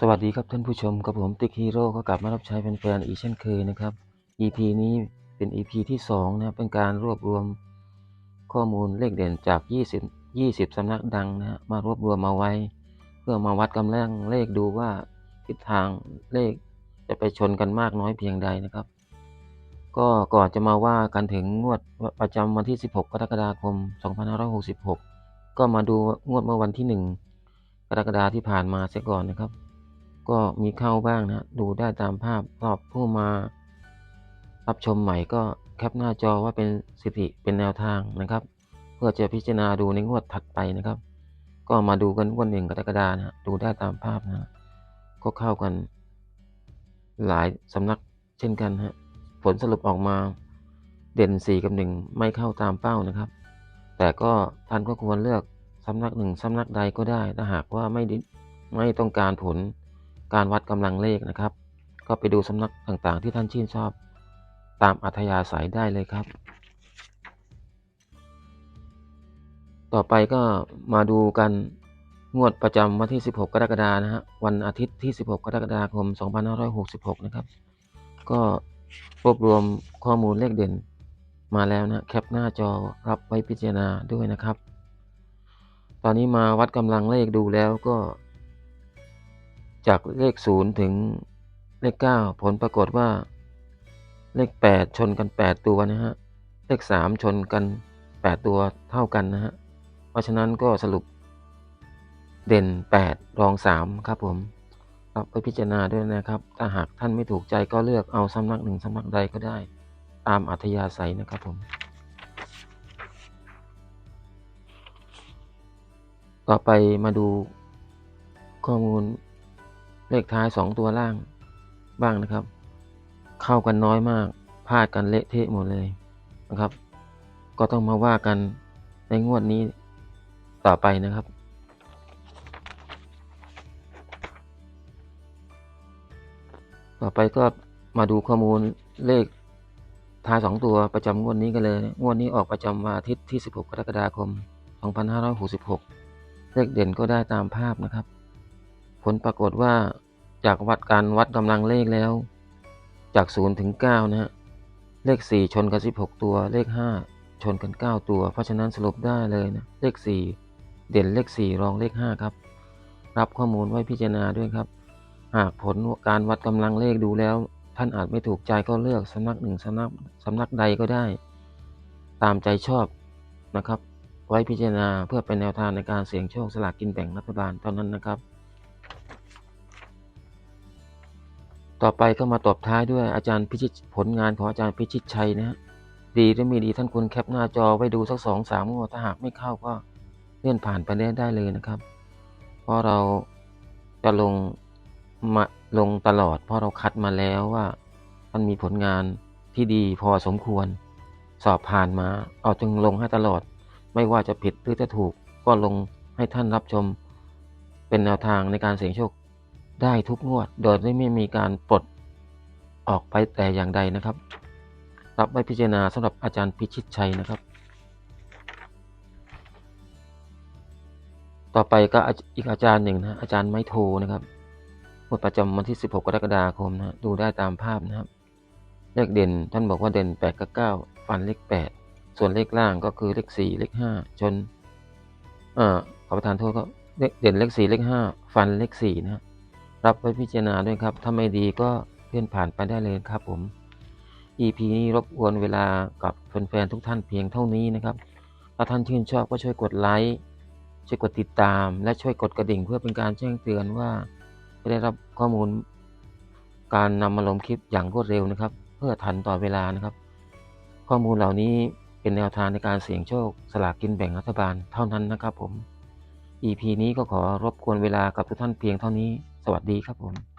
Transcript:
สวัสดีครับท่านผู้ชมกับผมติ๊กฮีโร่ก็กลับมารับใช้แฟนๆอีกเช่นเคยนะครับ EP นี้เป็น EP ที่2นะครับเป็นการรวบรวมข้อมูลเลขเด่นจาก 20 20สำนักดังนะฮะมารวบรวมมาไว้ เพื่อมาวัดกำลังเลขดูว่าทิศทางเลขจะไปชนกันมากน้อยเพียงใดนะครับ ก็ก่อนจะมาว่ากันถึงงวดประจำวันที่ 16 กรกฎาคม 2566 ก็มาดูงวดเมื่อวันที่ 1 กรกฎาที่ผ่านมาเสียก่อนนะครับ ก็มีเข้าบ้างนะ ดูได้ตามภาพรอบผู้มา รับชมใหม่ก็แคปหน้าจอว่าเป็นสถิติเป็นแนวทางนะครับ เพื่อจะพิจารณาดูในงวดถัดไปนะครับ ก็มาดูกันงวดหนึ่งกรกฎานะดูได้ตามภาพนะก็เข้ากัน หลายสำนักเช่นกันฮะผลสรุปออกมาเด่นสีกับหนดไม่เข้าตามเป้านะครับ แต่ก็ท่านก็ควรเลือกสำนักหนึ่งสำนักใดก็ได้ถ้าหากว่าไม่ไม่ต้องการผล การวัดกำลังเลขนะครับ ก็ไปดูสำนักต่างๆ ที่ท่านชื่นชอบตามอัธยาศัยได้เลยครับ ต่อไปก็มาดูกันงวดประจำวันที่ 16 กรกฎาคมนะฮะวันอาทิตย์ที่ 16 กรกฎาคม 2566 นะครับ ก็รวบรวมข้อมูลเลขเด่นมาแล้วนะแคปหน้าจอรับไว้พิจารณาด้วยนะครับ ตอนนี้มาวัดกำลังเลขดูแล้วก็ จากเลข 0 ถึงเลข 9 ผลปรากฏว่า เลข 8 ชนกัน 8 ตัวนะฮะ เลข 3 ชนกัน 8 ตัวเท่ากันนะฮะ เพราะฉะนั้นก็สรุปเด่น 8 รอง 3 ครับผมรับไปพิจารณาด้วยนะครับ ถ้าหากท่านไม่ถูกใจก็เลือกเอาสำนักหนึ่งสำนักใดก็ได้ ตามอัธยาศัยนะครับผม ต่อไปมาดูข้อมูล เลขท้าย 2 ตัวล่างบ้างนะครับ เข้ากันน้อยมากพลาดกันเละเทะหมดเลยนะครับ ก็ต้องมาว่ากันในงวดนี้ต่อไปนะครับต่อไปก็มาดูข้อมูลเลขท้าย2ตัวประจำงวดนี้กันเลย งวดนี้ออกประจำวันอาทิตย์ที่ 16 กรกฎาคม 2566 เลขเด่นก็ได้ตามภาพนะครับ ผลปรากฏว่าจากวัดการวัดกำลังเลขแล้ว จาก 0 ถึง 9 นะฮะ เลข 4 ชนกัน 16 ตัว เลข 5 ชนกัน 9 ตัว เพราะฉะนั้นสรุปได้เลยนะ เลข 4 เด่นเลข 4 รองเลข 5 ครับ รับข้อมูลไว้พิจารณาด้วยครับ หากผลการวัดกำลังเลขดูแล้ว ท่านอาจไม่ถูกใจก็เลือกสำนักหนึ่งสำนักสำนักใดก็ได้ ตามใจชอบนะครับ ไว้พิจารณาเพื่อเป็นแนวทางในการเสี่ยงโชคสลากกินแบ่งรัฐบาลเท่านั้นนะครับ ต่อไปก็มาตอบท้ายด้วยอาจารย์พิชิตผลงานของอาจารย์พิชิตชัยนะฮะดีหรือไม่ดีท่านควรแคปหน้าจอไว้ดูสักสองสามงวดถ้าหากไม่เข้าก็เลื่อนผ่านไปได้ได้เลยนะครับ เพราะเราจะลงมาลงตลอด เพราะเราคัดมาแล้วว่ามันมีผลงานที่ดีพอสมควร สอบผ่านมา เอาจึงลงให้ตลอด ไม่ว่าจะผิดหรือจะถูกก็ลงให้ท่านรับชม เป็นแนวทางในการเสี่ยงโชค ได้ทุกงวด โดยไม่มีการปลดออกไปแต่อย่างใดนะครับ รับไว้พิจารณาสำหรับอาจารย์พิชิตชัยนะครับ ต่อไปก็อีกอาจารย์หนึ่งนะอาจารย์ไม้โทนะครับงวดประจำวันที่ 16 กรกฎาคมนะดูได้ตามภาพนะครับ เลขเด่นท่านบอกว่าเด่น8กับ9ฟันเลข 8 ส่วนเลขล่างก็คือเลข 4 เลข 5 ชนอ่อขอประทานโทษก็เลขเด่นเลข 4 เลข 5 ฟันเลข4นะค รับไว้พิจารณาด้วยครับ ถ้าไม่ดีก็เลื่อนผ่านไปได้เลยครับผม EP นี้รบกวนเวลากับแฟนๆทุกท่านเพียงเท่านี้นะครับ ถ้าท่านชื่นชอบก็ช่วยกดไลค์ ช่วยกดติดตาม และช่วยกดกระดิ่งเพื่อเป็นการแจ้งเตือนว่าจะได้รับข้อมูล การนำมาลงคลิปอย่างรวดเร็วนะครับ เพื่อทันต่อเวลานะครับ ข้อมูลเหล่านี้เป็นแนวทางในการเสี่ยงโชคสลากกินแบ่งรัฐบาลเท่านั้นนะครับผม EP นี้ก็ขอรบกวนเวลากับทุกท่านเพียงเท่านี้ สวัสดีครับผม